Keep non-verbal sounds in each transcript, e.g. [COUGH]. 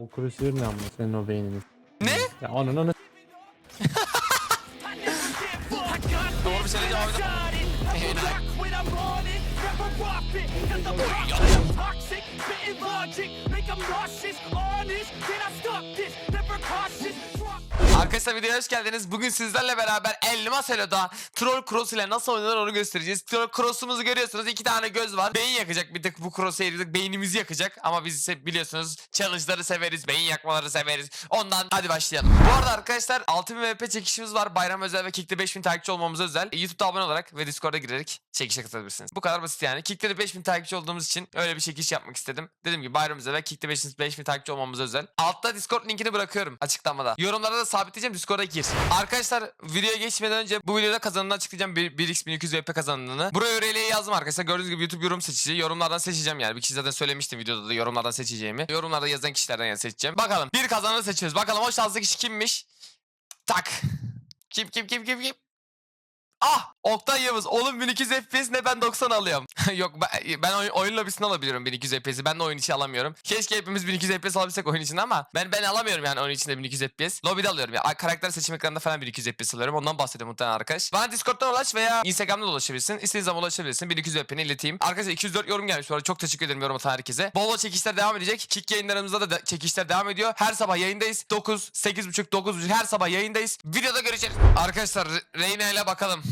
Bu krusür ne ama senin o beynini. Ne? Ya onun onu Doğru bir şey diyeceğim abi. Arkadaşlar videoya hoş geldiniz. Bugün sizlerle beraber Elmas Elo'da Troll Cross ile nasıl oynanır onu göstereceğiz. Troll Cross'umuzu görüyorsunuz. iki tane göz var. Beyin yakacak bir tık bu Cross'u erittik. Beynimizi yakacak. Ama biz ise biliyorsunuz challenge'ları severiz. Beyin yakmaları severiz. Ondan hadi başlayalım. Bu arada arkadaşlar 6000 VP çekişimiz var. Bayram özel ve Kick'te 5000 takipçi olmamız özel. YouTube'da abone olarak ve Discord'a girerek çekişe katılabilirsiniz. Bu kadar basit yani. Kick'te de 5000 takipçi olduğumuz için öyle bir çekiş yapmak istedim. Dediğim gibi bayram özel ve Kick'te 5000, 5000 takipçi olmamız özel. Altta Discord linkini bırakıyorum açıklamada. Yorumlarda da sabitleyeceğim Discord'a gir. Arkadaşlar videoya geçmeden önce bu videoda kazananı açıklayacağım. 1x1200 VP kazananını. Buraya URL'yi yazdım arkadaşlar. Gördüğünüz gibi YouTube yorum seçici. Yorumlardan seçeceğim yani. Bir kişi zaten söylemiştim videoda da yorumlardan seçeceğimi. Yorumlarda yazan kişilerden yani seçeceğim. Bakalım bir kazananı seçiyoruz. Bakalım o şanslı kişi kimmiş? Tak. Kim kim kim kim kim? Ah! Oktay Yavuz. Oğlum 1200 FPS ne ben 90 alıyorum. [LAUGHS] Yok ben, ben oyun, oyun lobisini alabiliyorum 1200 FPS'i. Ben de oyun içi alamıyorum. Keşke hepimiz 1200 FPS alabilsek oyun içinde ama ben ben alamıyorum yani oyun içinde 1200 FPS. Lobide alıyorum ya. Karakter seçim ekranında falan 1200 FPS alıyorum. Ondan bahsediyorum muhtemelen arkadaş. Bana Discord'dan ulaş veya Instagram'da da ulaşabilirsin. İstediğin zaman ulaşabilirsin. 1200 VP'ni ileteyim. Arkadaşlar 204 yorum gelmiş bu. Çok teşekkür ederim yorum atan herkese. Bol bol çekişler devam edecek. Kick yayınlarımızda da de- çekişler devam ediyor. Her sabah yayındayız. 9, 8.30, 9.30 her sabah yayındayız. Videoda görüşeceğiz. Arkadaşlar Re- Reyna ile bakalım.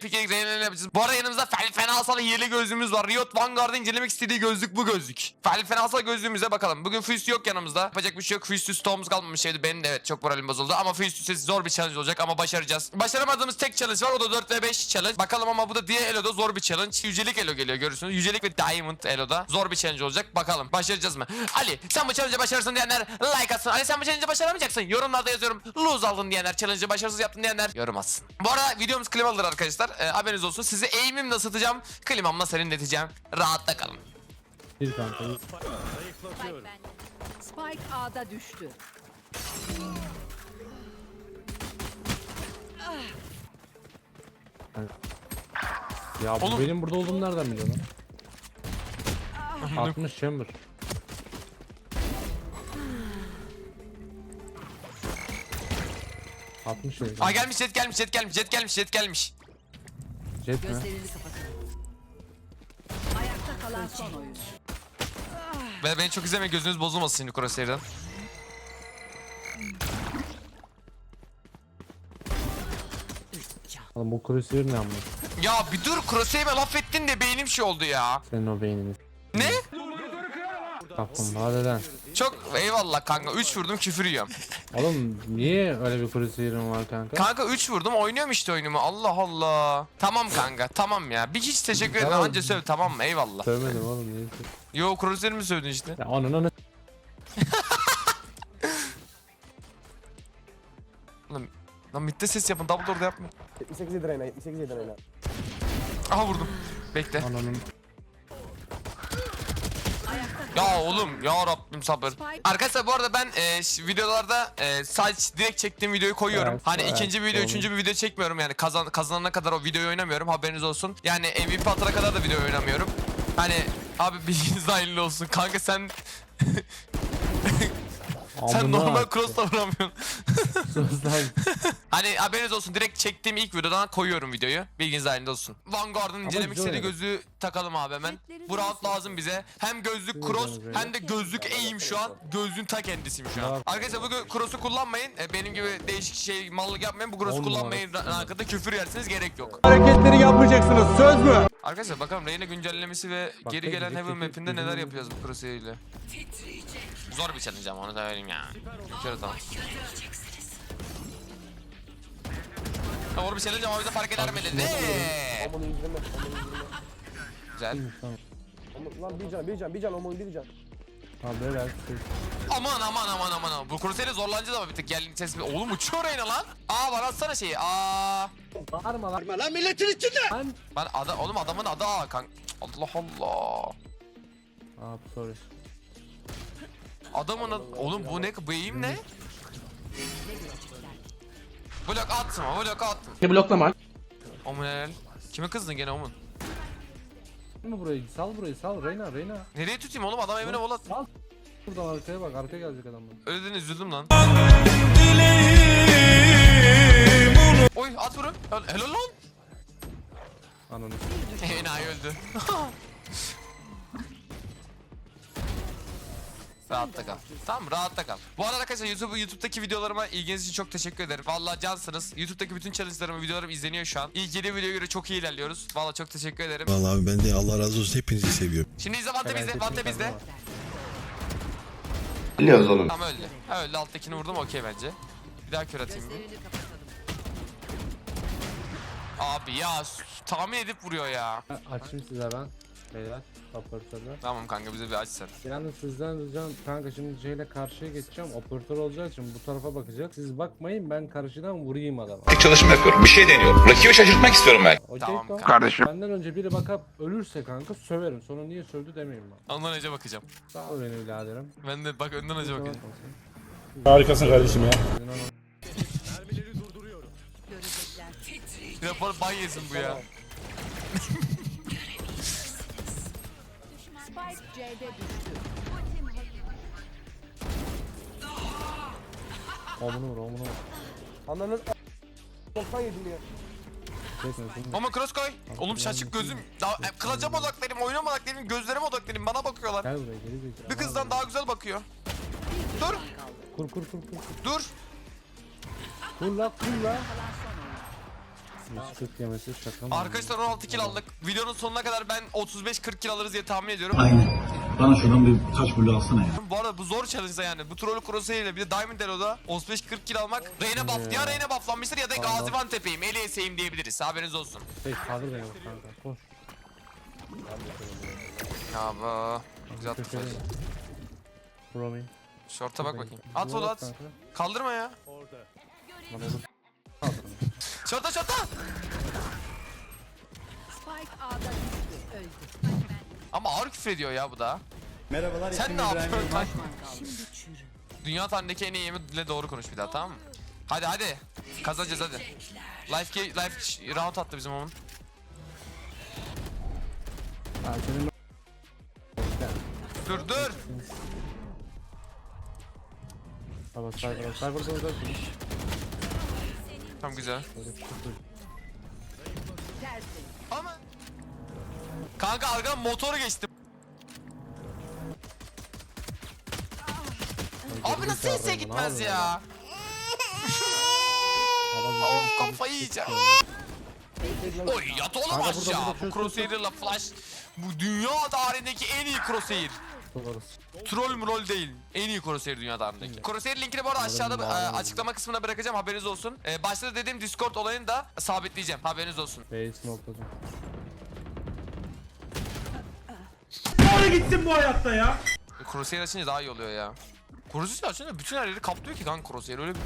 Pikelik Reyna ile yapacağız. Bu arada yanımızda Fel Fenasal hile gözlüğümüz var. Riot Vanguard'ın incelemek istediği gözlük bu gözlük. Fel Fenasal gözlüğümüze bakalım. Bugün Füstü yok yanımızda. Yapacak bir şey yok. Füstü stoğumuz kalmamış şeydi. Benim de evet çok moralim bozuldu. Ama Füstü zor bir challenge olacak ama başaracağız. Başaramadığımız tek challenge var. O da 4 ve 5 challenge. Bakalım ama bu da diğer Elo'da zor bir challenge. Yücelik Elo geliyor görürsünüz. Yücelik ve Diamond Elo'da zor bir challenge olacak. Bakalım başaracağız mı? Ali sen bu challenge'ı başarırsın diyenler like atsın. Ali sen bu challenge'ı başaramayacaksın. Yorumlarda yazıyorum. Lose aldın diyenler. Challenge'ı başarısız yaptın diyenler yorum atsın. Bu arada videomuz klimalıdır arkadaşlar. Ee, haberiniz olsun. Sizi eğimimle ısıtacağım. Klimamla serinleteceğim. Rahatta kalın. bir kanka. Spike A'da düştü. Ya bu Oğlum- benim burada olduğumu nereden biliyor lan? [LAUGHS] 60 chamber. Altmış şey. Aa gelmiş jet gelmiş jet gelmiş jet gelmiş jet gelmiş. Jet mi? Gözlerini kapatın. Ayakta kalan son oyun. Ve beni çok izlemeyin gözünüz bozulmasın şimdi Crosshair'dan. Oğlum bu krusür ne ama Ya bir dur Crosshair'e laf ettin de beynim şey oldu ya. senin o beynini. Ne? Kaplumbağadan. Çok eyvallah kanka 3 vurdum küfür yiyorum. Oğlum niye öyle bir krusürün var kanka? Kanka 3 vurdum oynuyorum işte oyunumu Allah Allah. Tamam kanka tamam ya. Bir hiç teşekkür ederim Tamam. anca söv tamam mı eyvallah. Sövmedim oğlum neyse. Yo mi sövdün işte? Ya onun onu [LAUGHS] Lan, lan midde ses yapın double door'da. 78 yedi Reyna, 78 yedi Reyna. Aha vurdum. Bekle. Ananın Ya oğlum ya Rabbim sabır. Arkadaşlar bu arada ben e, videolarda e, saç direkt çektiğim videoyu koyuyorum. Evet, hani evet, ikinci bir video, doğru. üçüncü bir video çekmiyorum yani kazan kazanana kadar o videoyu oynamıyorum. Haberiniz olsun. Yani MVP atana kadar da video oynamıyorum. Hani abi bilginiz hayırlı olsun. Kanka sen [LAUGHS] sen normal cross'la vuramıyorsun. Lan. [LAUGHS] hani haberiniz olsun direkt çektiğim ilk videodan koyuyorum videoyu. Bilginiz hayırlı olsun. Vanguard'ın incelemek istediği gözlüğü takalım abi hemen. Bu nasıl? lazım bize. Hem gözlük cross hem de gözlük eğim şu an. Gözlüğün ta kendisiyim şu an. Arkadaşlar bu cross'u kullanmayın. E, benim gibi değişik şey mallık yapmayın. Bu cross'u kullanmayın. Hakkında küfür yersiniz gerek yok. Hareketleri yapmayacaksınız, söz mü? Arkadaşlar bakalım Reyna güncellemesi ve Bak, geri gelen Heaven map'inde neler yapacağız bu cross ile. Zor bir challenge ama onu da söyleyeyim ya. Şöyle tamam. Doğru bir challenge ama bize fark eder mi dedi. Omunu indirme, omunu indirme. Güzel. Omun- Lan bir can, bir can, bir can, omunu bir can. Beyler. siz- Aman aman aman aman aman. Bu Crusader'e zorlanacağız ama bir tık gel ses. Oğlum uçuyor Reyna lan. Aa bana atsana şeyi. Aa. Bağırma lan. Lan milletin içinde! Lan. Ben ada oğlum adamın adı A kanka. Allah Allah. Aa sorry. Adamın adı... Oğlum bu ne? Bu eğim ne? Blok atma, blok atma. Ne bloklama? Omun helal. Kime kızdın gene Omun? Sal burayı sal burayı sal Reyna Reyna. Nereye tutayım oğlum adam evine vol at. Sal. Buradan arkaya bak arkaya gelecek adamlar. Öyle üzüldüm lan. Oy at vurun. Hel- Helal lan. Ananı. [LAUGHS] Enayi öldü. [LAUGHS] Rahatta kal. Tamam rahatta kal. Bu arada arkadaşlar YouTube, YouTube'daki videolarıma ilginiz için çok teşekkür ederim. Vallahi cansınız. YouTube'daki bütün challenge'larım, videolarım izleniyor şu an. İlk 7 videoya göre çok iyi ilerliyoruz. Vallahi çok teşekkür ederim. Vallahi abi ben de Allah razı olsun hepinizi seviyorum. Şimdi izle Vante bizde, Vante bizde. Biliyoruz oğlum. Tamam öldü. Ha öldü alttakini vurdum okey bence. Bir daha kör atayım bir. Abi ya tahmin edip vuruyor ya. Açayım size ben. Beyler. Operatörler. Tamam kanka bize bir aç sen. Yani sizden ricam kanka şimdi C ile karşıya geçeceğim. Operatör olacağı için bu tarafa bakacak. Siz bakmayın ben karşıdan vurayım adama. Bir çalışma yapıyorum. Bir şey deniyorum. Rakibi şaşırtmak istiyorum ben. Okey Tamam tamam. Kardeşim. Benden önce biri bakıp ölürse kanka söverim. Sonra niye sövdü demeyin bana. Ondan önce bakacağım. Sağ ol beni biraderim. Ben de bak önden önce bakacağım. Harikasın kardeşim ya. Rapor ban yesin bu ya. [LAUGHS] Spike C'de düştü. Omunu vur omunu vur. 97 ya. Çekmesin. Ama cross koy. Oğlum şaşık gözüm. Daha, e, kılaca mı odaklanayım, oyuna mı odaklanayım, gözlerime odaklanayım. Bana bakıyorlar. Gel buraya geri zekalı. Bir kızdan daha güzel bakıyor. Dur, Kur kur kur kur. dur. Kur la kur la. 140 yemesi şaka mı? Arkadaşlar 16 kill aldık. Videonun sonuna kadar ben 35-40 kill alırız diye tahmin ediyorum. Aynen. Bana şuradan bir taş bulu alsana ya. Bu arada bu zor challenge yani. Bu troll crosshair ile bir de Diamond Elo'da 35-40 kill almak. Reyne buff ya Reyne bufflanmıştır ya da Gazivan Tepe'yim. Eliyese'yim diyebiliriz. Haberiniz olsun. Şey kaldır beni kanka. Koş. Ya bu. Güzel tutmuş. Promi. Şorta bak bakayım. At onu at. Kaldırma ya. Bana olur. Şorta şorta. Spike A'da düştü. Öldü. Ama ağır küfür ediyor ya bu da. Merhabalar. Sen ne yapıyorsun? Şimdi çürü. Dünya tarihindeki en iyi yeminle doğru konuş bir daha tamam mı? Hadi hadi. Kazanacağız hadi. Life, life ş- round attı bizim onun. Ha senin Dur dur. Baba cyber cyber burada Tamam güzel. Ama Kanka arkadan motoru geçtim. Abi nasıl ise gitmez ya? Of kafayı yiyeceğim. Oy yat oğlum aşağı. Bu crosshair'la flash. Bu dünya tarihindeki en iyi crosshair. Troll mrol değil. En iyi crosshair dünya tarihindeki. Crosshair linkini bu arada aşağıda e, açıklama kısmına bırakacağım haberiniz olsun. E, başta da dediğim Discord olayını da sabitleyeceğim haberiniz olsun. Base nokladım. E, Crosshair açınca daha iyi oluyor ya. Crosshair açınca bütün her yeri kaplıyor ki kanka Crosshair öyle bir...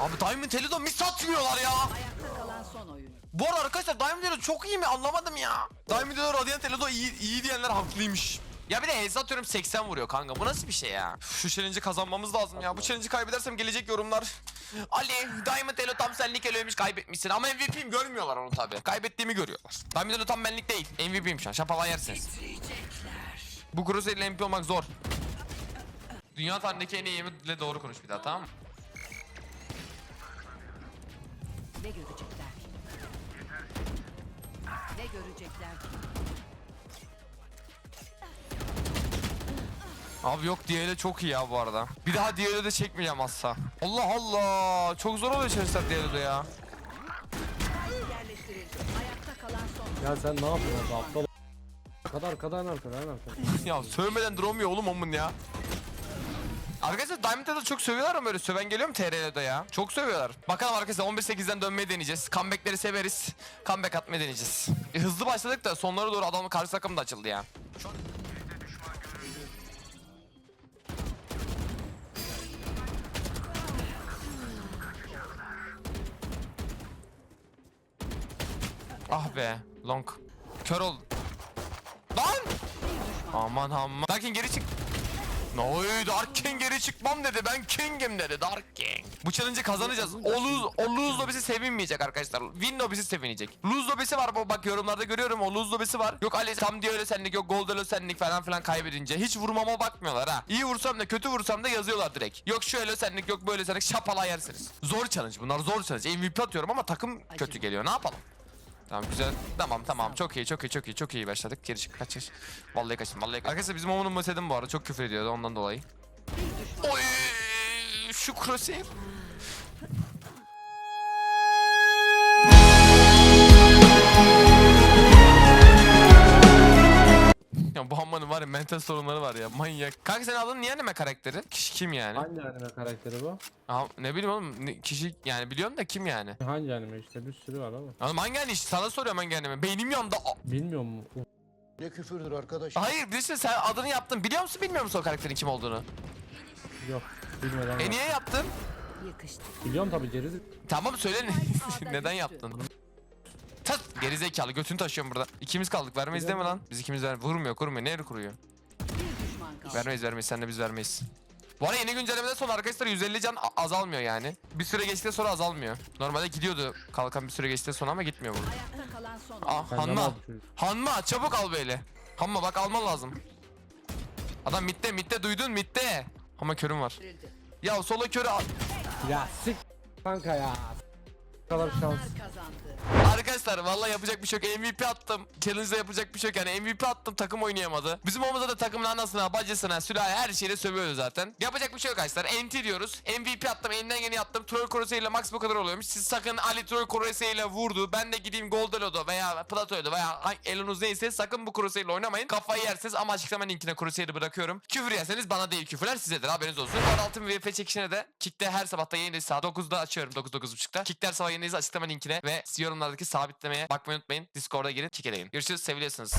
Abi Diamond Helio'da mis atmıyorlar ya. Bu arada arkadaşlar Diamond Helio çok iyi mi anlamadım ya. Diamond Helio Radiant Helio'da iyi, iyi diyenler haklıymış. Ya bir de HS atıyorum 80 vuruyor kanka. Bu nasıl bir şey ya? Şu challenge'ı kazanmamız lazım ya. Bu challenge'ı kaybedersem gelecek yorumlar. [LAUGHS] Ali Diamond Helio tam senlik Helio'ymuş kaybetmişsin. Ama MVP'yim görmüyorlar onu tabi. Kaybettiğimi görüyorlar. Diamond Helio tam benlik değil. MVP'yim şu an. Şapalan yersiniz. Bu Crusader ile MP olmak zor. Dünya tarihindeki en iyi yeminle doğru konuş bir daha tamam mı? Ne görecekler? Ne görecekler? Abi yok diğeri çok iyi ya bu arada. Bir daha diğeri de çekmeyeceğim asla. Allah Allah. Çok zor oluyor çalışlar diğeri de ya. Yerleştirildi. Ayakta kalan son. Ya sen ne yapıyorsun aptal? Arkada arkada en arkada en arkada. Ya sövmeden duramıyor oğlum onun ya. Arkadaşlar Diamond'da da çok sövüyorlar ama böyle söven geliyor mu TRL'de ya? Çok sövüyorlar. Bakalım arkadaşlar 11-8'den dönmeyi deneyeceğiz. Comeback'leri severiz. Comeback atmayı deneyeceğiz. E, hızlı başladık da sonlara doğru adamın karşı takım da açıldı ya. Ah be, long. Kör ol. Lan! Aman aman. Lakin geri çık. Oy Dark King geri çıkmam dedi. Ben King'im dedi. Dark King. Bu challenge'ı kazanacağız. O lose, o lose lobisi sevinmeyecek arkadaşlar. Win lobisi sevinecek. Lose lobisi var bak yorumlarda görüyorum o lose lobisi var. Yok Ali tam diye öyle senlik yok gold öyle senlik falan filan kaybedince. Hiç vurmama bakmıyorlar ha. İyi vursam da kötü vursam da yazıyorlar direkt. Yok şöyle senlik yok böyle senlik şapala yersiniz. Zor challenge bunlar zor challenge. MVP atıyorum ama takım kötü geliyor ne yapalım. Tamam güzel. Tamam tamam çok iyi çok iyi çok iyi çok iyi başladık. Geri çık kaç kaç. Vallahi kaçtım vallahi kaçtım. Arkadaşlar bizim Omun'un mesedim bu arada çok küfür ediyordu ondan dolayı. Oy şu crosshair. Var ya mental sorunları var ya manyak. Kanka sen adın niye anime karakteri? Kişi kim yani? Hangi anime karakteri bu? Aa, ne bileyim oğlum ne- kişi yani biliyorsun da kim yani? Hangi anime işte bir sürü var ama. Oğlum hangi anime işte sana soruyorum hangi anime? Beynim yandı. Aa, Bilmiyor mu? Ne küfürdür arkadaş. Hayır bir şey sen adını yaptın. Biliyor musun bilmiyor musun o karakterin kim olduğunu? Yok. Bilmeden E niye yaptın? Yakıştı. Biliyorum tabii geri Tamam söyle ne- [LAUGHS] neden yaptın? Gerizekalı götünü taşıyorum burada. İkimiz kaldık vermeyiz değil mi lan? Biz ikimiz ver vurmuyor kurmuyor ne kuruyor? Bir düşman kaldı. Vermeyiz vermeyiz sen de biz vermeyiz. Bu arada yeni güncellemeden sonra arkadaşlar 150 can azalmıyor yani. Bir süre geçtikten sonra azalmıyor. Normalde gidiyordu kalkan bir süre geçtikten sonra ama gitmiyor burada. Ayakta kalan son oyuncu. Ah Ben Hanma. Hanma çabuk al böyle. Hanma bak alman lazım. Adam mitte mitte duydun mitte. Ama körüm var. Ya solo körü al. Ya sik kanka ya. Bu kadar şans. Onlar kazandı. Arkadaşlar vallahi yapacak bir şey yok. MVP attım. Challenge'da yapacak bir şey yok yani. MVP attım takım oynayamadı. Bizim omuzda da takımın anasına, bacısına, sülale her şeyle sövüyordu zaten. Yapacak bir şey yok arkadaşlar. NT diyoruz. MVP attım. Elinden geleni yaptım. Troll ile max bu kadar oluyormuş. Siz sakın Ali Troll ile vurdu. Ben de gideyim Golden Lodo veya Plato'ydu veya eliniz neyse sakın bu ile oynamayın. Kafayı yerseniz ama açıklama linkine Coruscant'ı bırakıyorum. Küfür yerseniz bana değil küfürler sizedir haberiniz olsun. Bu arada altın VP çekişine de Kick'te her sabah da yayındayız. Saat 9'da açıyorum. 9-9.30'da. Kick'te her sabah yayındayız. Açıklama linkine ve yorumlardaki sabitlemeye bakmayı unutmayın. Discord'a girin. Kick'e deyin. Görüşürüz. Seviliyorsunuz.